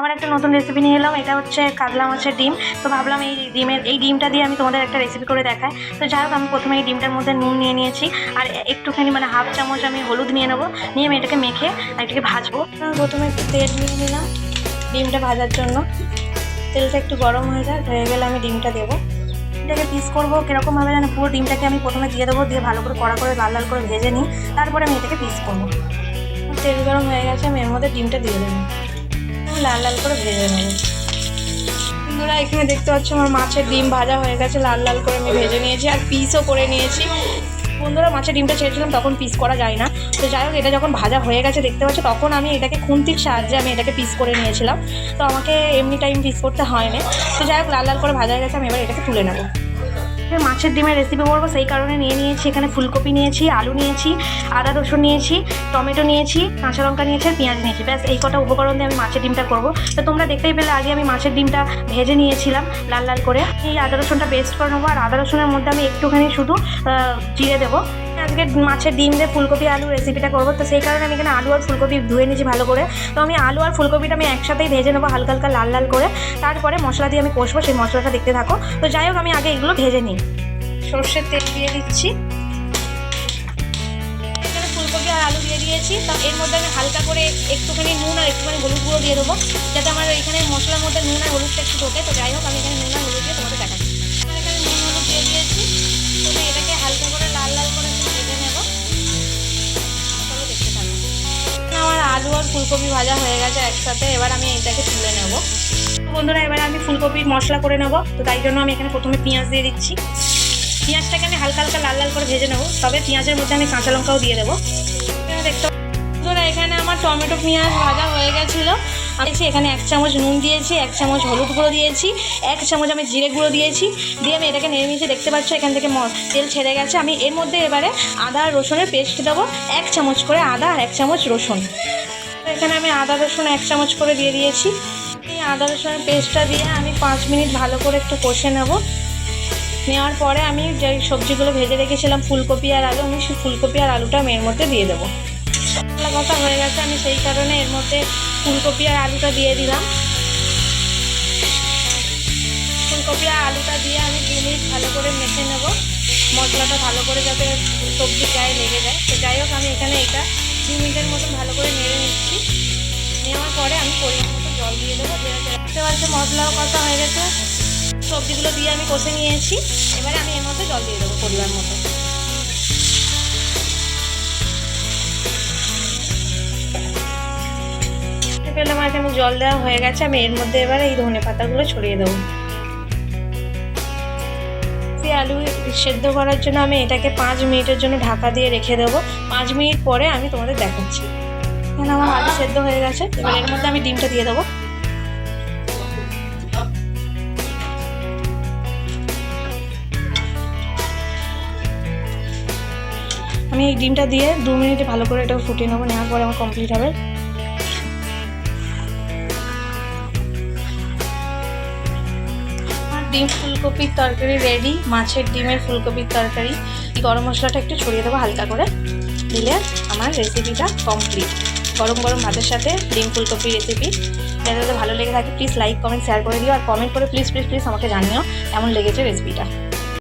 আবার একটা নতুন রেসিপি নিয়ে এলাম, এটা হচ্ছে কাতলা মাছের ডিম। তো ভাবলাম এই ডিমের, এই ডিমটা দিয়ে আমি তোমাদের একটা রেসিপি করে দেখাই। তো যাই হোক, আমি প্রথমে এই ডিমটার মধ্যে নুন নিয়ে নিয়েছি, আর একটুখানি মানে হাফ চামচ আমি হলুদ নিয়ে নেব। নিয়ে আমি এটাকে মেখে এটাকে ভাজবো। প্রথমে একটু তেল নিয়ে নিলাম ডিমটা ভাজার জন্য। তেলটা একটু গরম হয়ে যায় হয়ে গেলে আমি ডিমটা দেবো। ডিমটাকে পিস করব কীরকমভাবে যেন পুরো ডিমটাকে আমি প্রথমে দিয়ে দেবো, দিয়ে ভালো করে কড়া করে, লাল লাল করে ভেজে নিই। তারপরে আমি এটাকে পিস করব। তেল গরম হয়ে গেছে, আমি এর মধ্যে ডিমটা দিয়ে দেবো। লাল লাল করে ভেজে নেব। বন্ধুরা, এখানে দেখতে পাচ্ছ আমার মাছের ডিম ভাজা হয়ে গেছে, লাল লাল করে আমি ভেজে নিয়েছি আর পিসও করে নিয়েছি। বন্ধুরা, মাছের ডিমটা ছেড়েছিলাম তখন পিস করা যায় না। তো যাই হোক, এটা যখন ভাজা হয়ে গেছে, দেখতে পাচ্ছ, তখন আমি এটাকে খুন্তির সাহায্যে আমি এটাকে পিস করে নিয়েছিলাম। তো আমাকে এমনি টাইম পিস করতে হয়নি। তো যাই হোক, লাল লাল করে ভাজা হয়ে গেছে, আমি এবার এটাকে তুলে নেব। মাছের ডিমের রেসিপি বলব সেই কারণে নিয়ে নিয়েছি, এখানে ফুলকপি নিয়েছি, আলু নিয়েছি, আদা রসুন নিয়েছি, টমেটো নিয়েছি, কাঁচা লঙ্কা নিয়েছি আর পেঁয়াজ নিয়েছি। ব্যাস, এই কটা উপকরণ দিয়ে আমি মাছের ডিমটা করব। তো তোমরা দেখতেই পেলে, আগে আমি মাছের ডিমটা ভেজে নিয়েছিলাম লাল লাল করে। এই আদা রসুনটা বেস্ট করে নেব, আর আদা রসুনের মধ্যে আমি একটুখানি শুধু জিরে দেবো। আজকে মাছের ডিম দিয়ে ফুলকপি, আলু রেসিপিটা করব। তো সেই কারণে আমি এখানে আলু আর ফুলকপি ধুয়ে নিয়েছি ভালো করে। তো আমি আলু আর ফুলকপিটা আমি একসাথেই ভেজে নেব হালকা হালকা লাল লাল করে। তারপরে মশলা দিয়ে আমি কষবো, সেই মশলাটা দেখতে থাকো। তো যাই হোক, আমি আগে এগুলো ভেজে নিই। সর্ষের তেল দিয়ে দিচ্ছি। এখানে ফুলকপি আর আলু দিয়ে দিয়েছি। তা এর মধ্যে আমি হালকা করে একটুখানি নুন আর একটুখানি হলুদ গুঁড়ো দিয়ে দেবো। যাতে আমার এখানে মশলার মধ্যে নুন আর হলুদটা একটু ঢোকে। তো যাই হোক, আমি এখানে নুন আর হলুদ দিয়ে আমার ফুলকপি ভাজা হয়ে গেছে একসাথে, এবার আমি এটাকে তুলে নেব। বন্ধুরা, এবার আমি ফুলকপির মশলা করে নেব। তো তাই জন্য আমি এখানে প্রথমে পেঁয়াজ দিয়ে দিচ্ছি। পেঁয়াজটাকে আমি হালকা হালকা লাল লাল করে ভেজে নেব। তবে পেঁয়াজের মধ্যে আমি কাঁচা লঙ্কাও দিয়ে দেবো। দেখতে বন্ধুরা, এখানে আমার টমেটো পেঁয়াজ ভাজা হয়ে গেছিল। আমি এখানে এক চামচ নুন দিয়েছি, এক চামচ হলুদ গুঁড়ো দিয়েছি, এক চামচ আমি জিরে গুঁড়ো দিয়েছি। দিয়ে আমি এটাকে নেড়ে নিয়েছি দেখতে পাচ্ছ, এখান থেকে তেল ছেড়ে গেছে। আমি এর মধ্যে এবারে আদা রসুনের পেস্ট দেবো। এক চামচ করে আদা আর এক চামচ রসুন। এখানে আমি আদা রসুন এক চামচ করে দিয়ে দিয়েছি। এই আদা রসুনের পেস্টটা দিয়ে আমি পাঁচ মিনিট ভালো করে একটু কষে নেব। নেওয়ার পরে আমি যে সবজিগুলো ভেজে রেখেছিলাম, ফুলকপি আর আলু, আমি সেই ফুলকপি আর আলুটা আমি এর মধ্যে দিয়ে দেবো। মশলা কষা হয়ে গেছে, আমি সেই কারণে এর মধ্যে ফুলকপি আর আলুটা দিয়ে দিলাম। ফুলকপি আর আলুটা দিয়ে আমি দু মিনিট ভালো করে মেখে নেব। মশলাটা ভালো করে যাতে সবজি গায়ে লেগে যায়। তো যাই হোক, আমি এখানে এটা মিনিটের মতন ভালো করে নেড়ে নিচ্ছি। নেওয়ার পরে আমি পরিমাণ মতো জল দিয়ে দেবো। দেখতে পাচ্ছি মশলাও কষা হয়ে গেছে। সবজিগুলো দিয়ে আমি কষে নিয়েছি। এবারে আমি এর মধ্যে জল দিয়ে দেবো পরিমাণ মতো। পেলাম এখানে জল দেওয়া হয়ে গেছে। আমি এর মধ্যে এবারে এই ধনে পাতাগুলো ছড়িয়ে দেবো। দিয়ে আলু সেদ্ধ করার জন্য আমি এটাকে পাঁচ মিনিটের জন্য ঢাকা দিয়ে রেখে দেবো। পাঁচ মিনিট পরে আমি তোমাদের দেখাচ্ছি। এখানে আমার আলু সেদ্ধ হয়ে গেছে। এবার এর মধ্যে আমি ডিমটা দিয়ে দেবো। আমি এই ডিমটা দিয়ে দু মিনিটে ভালো করে এটা ফুটিয়ে নেব। নেওয়ার পরে আমার কমপ্লিট হবে। ডিম ফুলকপির তরকারি রেডি মাছের ডিমের ফুলকপির তরকারি। গরম মশলাটা একটু ছড়িয়ে দেবো হালকা করে। দিলে আমার রেসিপিটা কমপ্লিট গরম গরম ভাতের সাথে ডিম ফুলকপির রেসিপি যাতে যদি ভালো লেগে থাকে প্লিজ লাইক কমেন্ট শেয়ার করে দিও। আর কমেন্ট করে প্লিজ প্লিজ প্লিজ আমাকে জানিও কেমন লেগেছে রেসিপিটা